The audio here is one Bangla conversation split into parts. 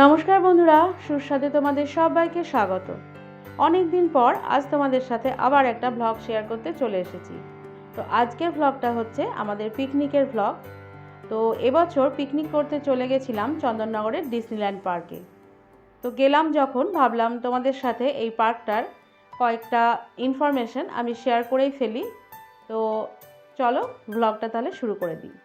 নমস্কার বন্ধুরা, সুস্বাদে তোমাদের সবাইকে স্বাগত। অনেক দিন পর আজ তোমাদের সাথে আবার একটা ভ্লগ শেয়ার করতে চলে এসেছি। তো আজকের ভ্লগটা হচ্ছে আমাদের পিকনিকের ভ্লগ তো এবছর পিকনিক করতে চলে গেছিলাম চন্দননগরের ডিসনিল্যান্ড পার্কে তো গেলাম যখন, ভাবলাম তোমাদের সাথে এই পার্কটার কয়েকটা ইনফরমেশন আমি শেয়ার করেই ফেলি। তো চলো ভ্লগটা তাহলে শুরু করে দিই।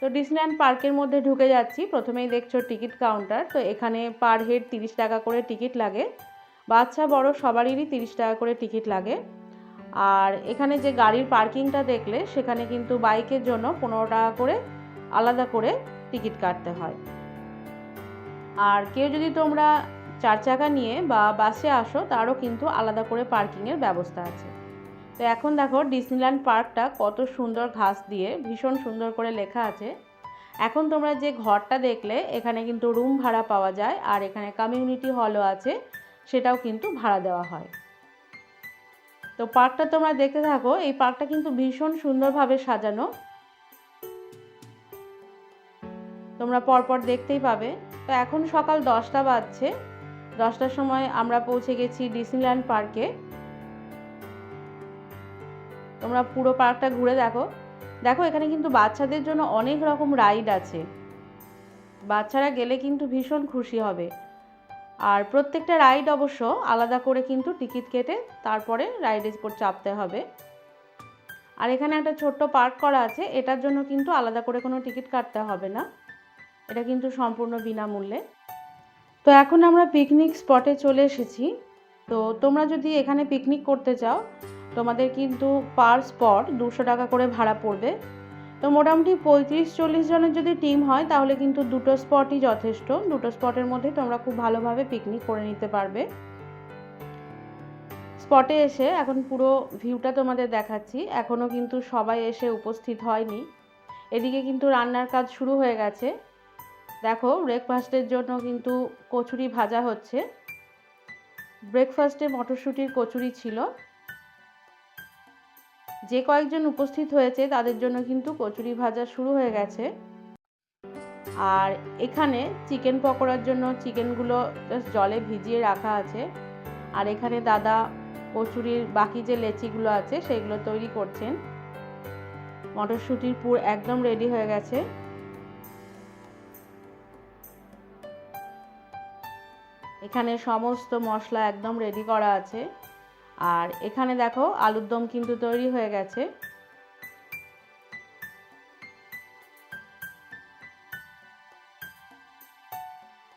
তো ডিসনিল্যান্ড পার্কের মধ্যে ঢুকে যাচ্ছি। প্রথমেই দেখছ টিকিট কাউন্টার তো এখানে পার হেড তিরিশ টাকা করে টিকিট লাগে। বাচ্চা, বড় সবারই তিরিশ টাকা করে টিকিট লাগে। আর এখানে যে গাড়ির পার্কিংটা দেখলে, সেখানে কিন্তু বাইকের জন্য পনেরো টাকা করে আলাদা করে টিকিট কাটতে হয়। আর কেউ যদি তোমরা চার চাকা নিয়ে বা বাসে আসো, তারও কিন্তু আলাদা করে পার্কিংয়ের ব্যবস্থা আছে। তো এখন দেখো ডিসনিল্যান্ড পার্কটা কত সুন্দর ঘাস দিয়ে, ভীষণ সুন্দর করে লেখা আছে। এখন তোমরা যে ঘরটা দেখলে, এখানে কিন্তু রুম ভাড়া পাওয়া যায়, আর এখানে কমিউনিটি হলও আছে, সেটাও কিন্তু ভাড়া দেওয়া হয়। তো পার্কটা তোমরা দেখতে থাকো, এই পার্কটা কিন্তু ভীষণ সুন্দরভাবে সাজানো। তোমরা পরপর দেখতেই পাবে। তো এখন সকাল দশটা বাজছে, দশটার সময় আমরা পৌঁছে গেছি ডিসনিল্যান্ড পার্কে। তোমরা পুরো পার্কটা ঘুরে দেখো। দেখো, এখানে কিন্তু বাচ্চাদের জন্য অনেক রকম রাইড আছে। বাচ্চারা গেলে কিন্তু ভীষণ খুশি হবে। আর প্রত্যেকটা রাইড অবশ্য আলাদা করে কিন্তু টিকিট কেটে তারপরে রাইডের উপর চাপতে হবে। আর এখানে একটা ছোট্ট পার্ক করা আছে, এটার জন্য কিন্তু আলাদা করে কোনো টিকিট কাটতে হবে না। এটা কিন্তু সম্পূর্ণ বিনামূল্যে। তো এখন আমরা পিকনিক স্পটে চলে এসেছি। তো তোমরা যদি এখানে পিকনিক করতে চাও তোমাদের কিন্তু পার স্পট দুশো টাকা করে ভাড়া পড়বে। তো মোটামুটি পঁয়ত্রিশ চল্লিশ জনের যদি টিম হয়, তাহলে কিন্তু দুটো স্পটই যথেষ্ট। দুটো স্পটের মধ্যে তোমরা খুব ভালোভাবে পিকনিক করে নিতে পারবে। স্পটে এসে এখন পুরো ভিউটা তোমাদের দেখাচ্ছি। এখনও কিন্তু সবাই এসে উপস্থিত হয়নি। এদিকে কিন্তু রান্নার কাজ শুরু হয়ে গেছে। দেখো ব্রেকফাস্টের জন্য কিন্তু কচুরি ভাজা হচ্ছে। ব্রেকফাস্টে মটরশুঁটির কচুরি ছিল। যে কয়েকজন উপস্থিত হয়েছে, তাদের জন্য কিন্তু কচুরি ভাজা শুরু হয়ে গেছে। আর এখানে চিকেন পকোড়ার জন্য চিকেনগুলো জাস্ট জলে ভিজিয়ে রাখা আছে। আর এখানে দাদা কচুরির বাকি যে লেচিগুলো আছে, সেগুলো তৈরি করছেন। মটরশুঁটির পুর একদম রেডি হয়ে গেছে। এখানে সমস্ত মশলা একদম রেডি করা আছে। আর এখানে দেখো আলুর দম কিন্তু তৈরি হয়ে গেছে।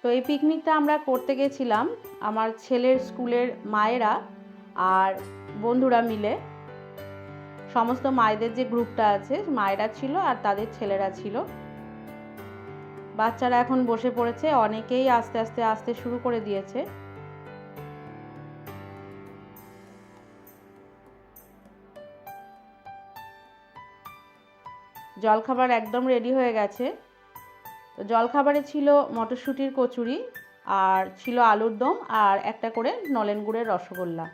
তো এই পিকনিকটা আমরা করতে গেছিলাম আমার ছেলের স্কুলের মায়েরা আর বন্ধুরা মিলে। সমস্ত মায়েদের যে গ্রুপটা আছে, মায়েরা ছিল আর তাদের ছেলেরা ছিল। বাচ্চারা এখন বসে পড়েছে, অনেকেই আস্তে আস্তে, আসতে শুরু করে দিয়েছে। জলখাবার একদম রেডি হয়ে গেছে। তো জলখাবারে ছিল মটরশুঁটির কচুরি আর ছিল আলুর দম আর একটা করে নলেন গুড়ের রসগোল্লা।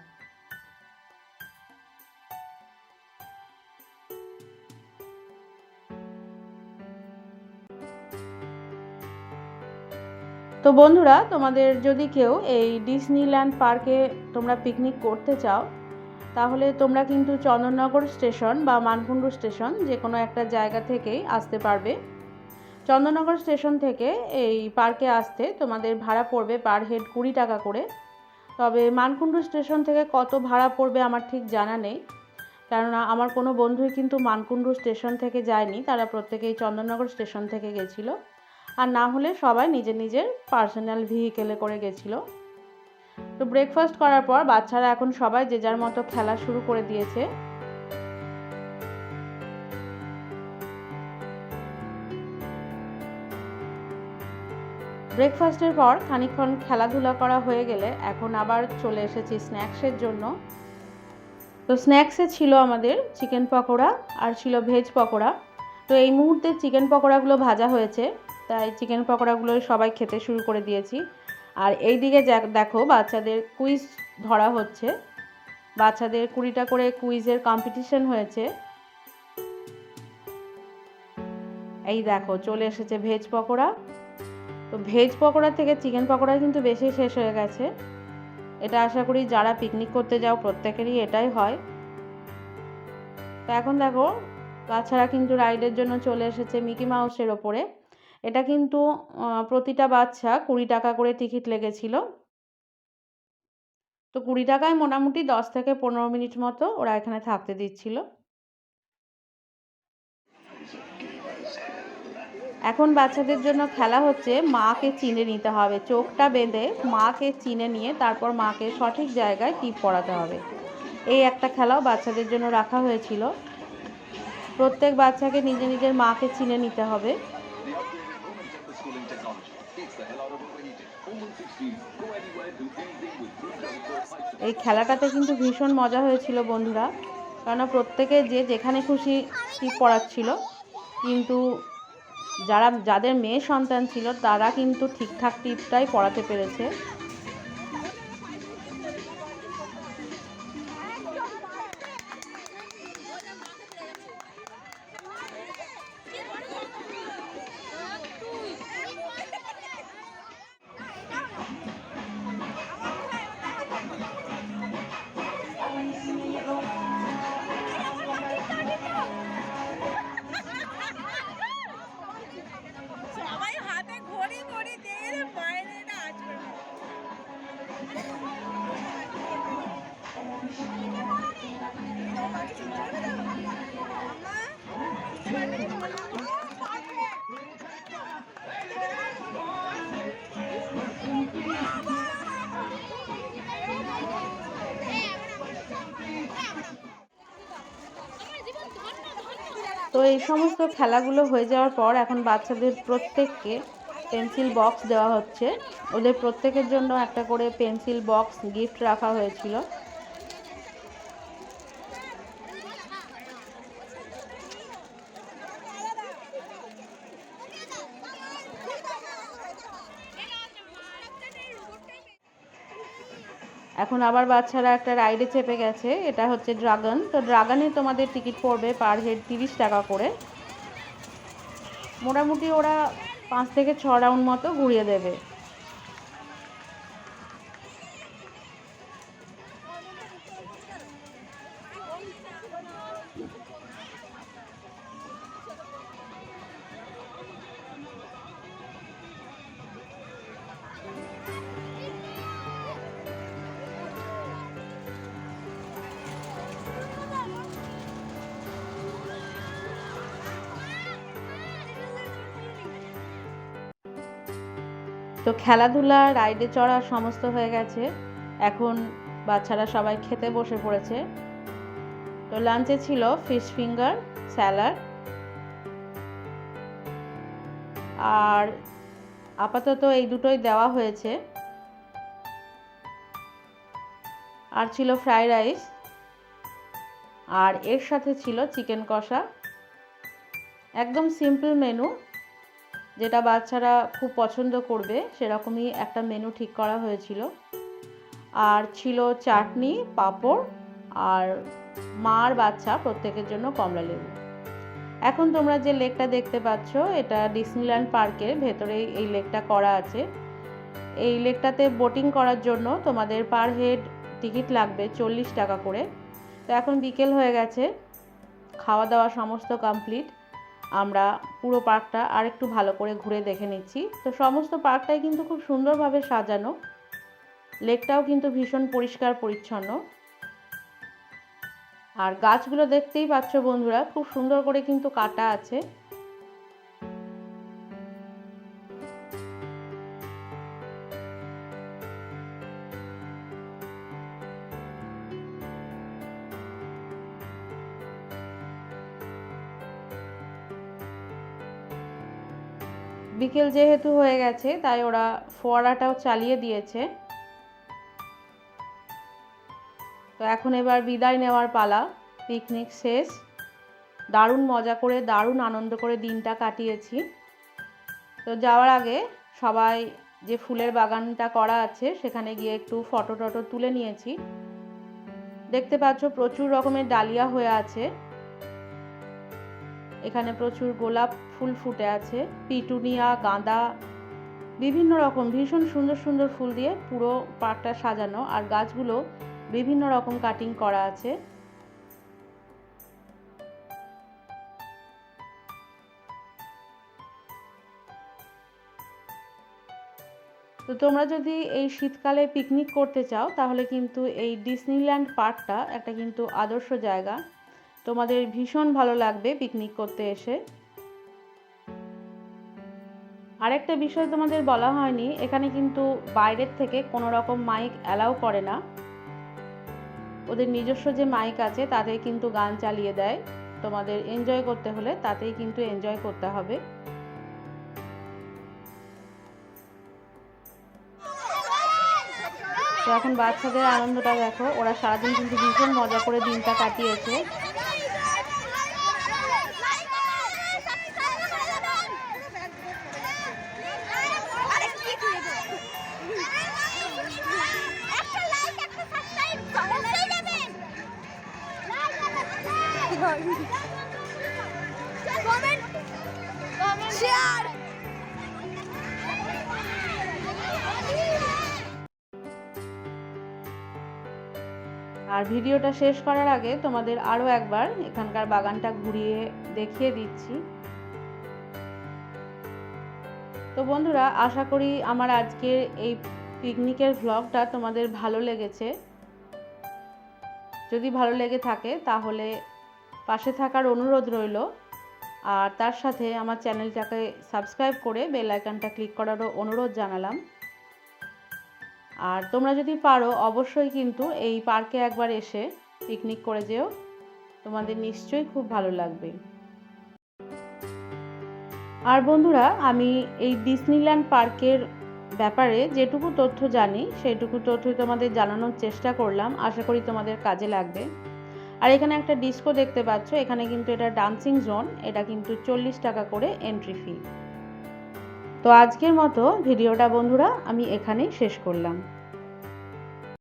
তো বন্ধুরা, তোমাদের যদি কেউ এই ডিসনিল্যান্ড পার্কে তোমরা পিকনিক করতে চাও তাহলে তোমরা কিন্তু চন্দননগর স্টেশন বা মানকুণ্ডু স্টেশন যে কোনো একটা জায়গা থেকেই আসতে পারবে। চন্দননগর স্টেশন থেকে এই পার্কে আসতে তোমাদের ভাড়া পড়বে পার হেড কুড়ি টাকা করে। তবে মানকুণ্ডু স্টেশন থেকে কত ভাড়া পড়বে আমার ঠিক জানা নেই। কেননা আমার কোনো বন্ধুই কিন্তু মানকুণ্ডু স্টেশন থেকে যায়নি, তারা প্রত্যেকেই চন্দননগর স্টেশন থেকে গেছিল। আর না হলে সবাই নিজের নিজের পার্সোনাল ভেহিকেলে করে গেছিল। তো ব্রেকফাস্ট করার পর বাচ্চারা এখন সবাই যে যার মতো খেলা শুরু করে দিয়েছে। ব্রেকফাস্টের পর খানিকক্ষণ খেলাধুলা করা হয়ে গেলে এখন আবার চলে এসেছি স্ন্যাক্সের জন্য। তো স্ন্যাক্সে ছিল আমাদের চিকেন পকোড়া আর ছিল ভেজ পকোড়া। তো এই মুহূর্তে চিকেন পকোড়াগুলো ভাজা হয়েছে, তাই চিকেন পকোড়াগুলো সবাই খেতে শুরু করে দিয়েছি। আর এই দিকে দেখো বাচ্চাদের কুইজ ধরা হচ্ছে। বাচ্চাদের কুড়িটা করে কুইজের কম্পিটিশন হয়েছে। এই দেখো, চলে এসেছে ভেজ পকোড়া। তো ভেজ পকোড়া থেকে চিকেন পকোড়া কিন্তু বেশি শেষ হয়ে গেছে। এটা আশা করি যারা পিকনিক করতে যাও, প্রত্যেকেরই এটাই হয়। তো এখন দেখো, বাচ্চারা কিন্তু রাইডের জন্য চলে এসেছে মিকি মাউসের ওপরে। এটা কিন্তু প্রতিটা বাচ্চা কুড়ি টাকা করে টিকিট লেগেছিল। তো কুড়ি টাকায় মোটামুটি দশ থেকে পনেরো মিনিট মতো ওরা এখানে থাকতে দিচ্ছিল। এখন বাচ্চাদের জন্য খেলা হচ্ছে মাকে চিনে নিতে হবে, চোখটা বেঁধে মাকে চিনে নিয়ে তারপর মাকে সঠিক জায়গায় টিপ পড়াতে হবে। এই একটা খেলাও বাচ্চাদের জন্য রাখা হয়েছিল। প্রত্যেক বাচ্চাকে নিজে নিজের মাকে চিনে নিতে হবে। এই খেলাটাতে কিন্তু ভীষণ মজা হয়েছিল বন্ধুরা। কেননা প্রত্যেকে যে যেখানে খুশি ঠিক পড়াচ্ছিল। কিন্তু যারা, যাদের মেয়ে সন্তান ছিল, তারা কিন্তু ঠিকঠাক টিপটাই পড়াতে পেরেছে। তো এই সমস্ত খেলাগুলো হয়ে যাওয়ার পর এখন বাচ্চাদের প্রত্যেককে পেন্সিল বক্স দেওয়া হচ্ছে। ওদের প্রত্যেকের জন্য একটা করে পেন্সিল বক্স গিফট রাখা হয়েছিল। এখন আবার বাচ্চারা একটা রাইডে চেপে গেছে। এটা হচ্ছে ড্রাগন। তো ড্রাগনে তোমাদের টিকিট পড়বে পার হেড তিরিশ টাকা করে। মোটামুটি ওরা পাঁচ থেকে ছ রাউন্ড মতো ঘুরিয়ে দেবে। তো খেলাধুলা, রাইডে চড়া সমস্ত হয়ে গেছে। এখন বাচ্চারা সবাই খেতে বসে পড়েছে। তো লাঞ্চে ছিল ফিশ ফিঙ্গার স্যালাড আর আপাতত এই দুটোই দেওয়া হয়েছে। আর ছিল ফ্রাইড রাইস আর এর সাথে ছিল চিকেন কষা। একদম সিম্পল মেনু যেটা বাচ্চারা খুব পছন্দ করবে, সেরকমই একটা মেনু ঠিক করা হয়েছিল। আর ছিল চাটনি, পাঁপড় আর মার বাচ্চা প্রত্যেকের জন্য কমলা লেবু। এখন তোমরা যে লেকটা দেখতে পাচ্ছ, এটা ডিসনিল্যান্ড পার্কের ভেতরেই এই লেকটা করা আছে। এই লেকটাতে বোটিং করার জন্য তোমাদের পার হেড টিকিট লাগবে চল্লিশ টাকা করে। তো এখন বিকেল হয়ে গেছে, খাওয়া দাওয়া সমস্ত কমপ্লিট আমরা পুরো পার্কটা আর একটু ভালো করে ঘুরে দেখে নিচ্ছি। তো সমস্ত পার্কটাই কিন্তু খুব সুন্দরভাবে সাজানো। লেকটাও কিন্তু ভীষণ পরিষ্কার, পরিচ্ছন্ন। আর গাছগুলো দেখতেই পাচ্ছ বন্ধুরা, খুব সুন্দর করে কিন্তু কাটা আছে। বিকেল যেহেতু হয়ে গেছে, তাই ওরা ফোয়ারাটাও চালিয়ে দিয়েছে। তো এখন এবার বিদায় নেওয়ার পালা, পিকনিক শেষ। দারুণ মজা করে, দারুণ আনন্দ করে দিনটা কাটিয়েছি। তো যাওয়ার আগে সবাই যে ফুলের বাগানটা করা আছে, সেখানে গিয়ে একটু ফটো টটো তুলে নিয়েছি। দেখতে পাচ্ছ প্রচুর রকমের ডালিয়া হয়ে আছে। এখানে প্রচুর গোলাপ ফুল ফুটে আছে, পিটুনিয়া, গাঁদা, বিভিন্ন রকম, ভীষণ সুন্দর সুন্দর ফুল দিয়ে পুরো পার্কটা সাজানো আর গাছগুলো বিভিন্ন রকম কাটিং করা আছে। তো তোমরা যদি এই শীতকালে পিকনিক করতে চাও, তাহলে কিন্তু এই ডিসনিল্যান্ড পার্কটা একটা কিন্তু আদর্শ জায়গা। তোমাদের ভীষণ ভালো লাগবে পিকনিক করতে এসে। আরেকটা বিষয় তোমাদের বলা হয়নি, এখানে কিন্তু বাইরের থেকে কোনো রকম মাইক অ্যালাউ করে না। ওদের নিজস্ব যে মাইক আছে তাতে কিন্তু গান চালিয়ে দেয়। তোমাদের এনজয় করতে হলে তাতেই কিন্তু এনজয় করতে হবে। তো এখন বাচ্চাদের আনন্দটা দেখো, ওরা সারাদিন কিন্তু ভীষণ মজা করে দিনটা কাটিয়েছে। শেয়ার আর ভিডিওটা শেষ করার আগে তোমাদের আরও একবার এখানকার বাগানটা ঘুরিয়ে দেখিয়ে দিচ্ছি। তো বন্ধুরা, আশা করি আমার আজকের এই পিকনিকের ভ্লগটা তোমাদের ভালো লেগেছে। যদি ভালো লেগে থাকে, তাহলে পাশে থাকার অনুরোধ রইল। আর তার সাথে আমার চ্যানেলটাকে সাবস্ক্রাইব করে বেল আইকনটা ক্লিক করারও অনুরোধ জানালাম। আর তোমরা যদি পারো, অবশ্যই কিন্তু এই পার্কে একবার এসে পিকনিক করে যেও। তোমাদের নিশ্চয়ই খুব ভালো লাগবে। আর বন্ধুরা, আমি এই ডিসনিল্যান্ড পার্কের ব্যাপারে যেটুকু তথ্য জানি সেটুকু তথ্যই তোমাদের জানানোর চেষ্টা করলাম। আশা করি তোমাদের কাজে লাগবে। আর এখানে একটা ডিস্কো দেখতে পাচ্ছ, এখানে কিন্তু এটা ডান্সিং জোন এটা কিন্তু চল্লিশ টাকা করে এন্ট্রি ফি তো আজকের মতো ভিডিওটা বন্ধুরা, আমি এখানেই শেষ করলাম।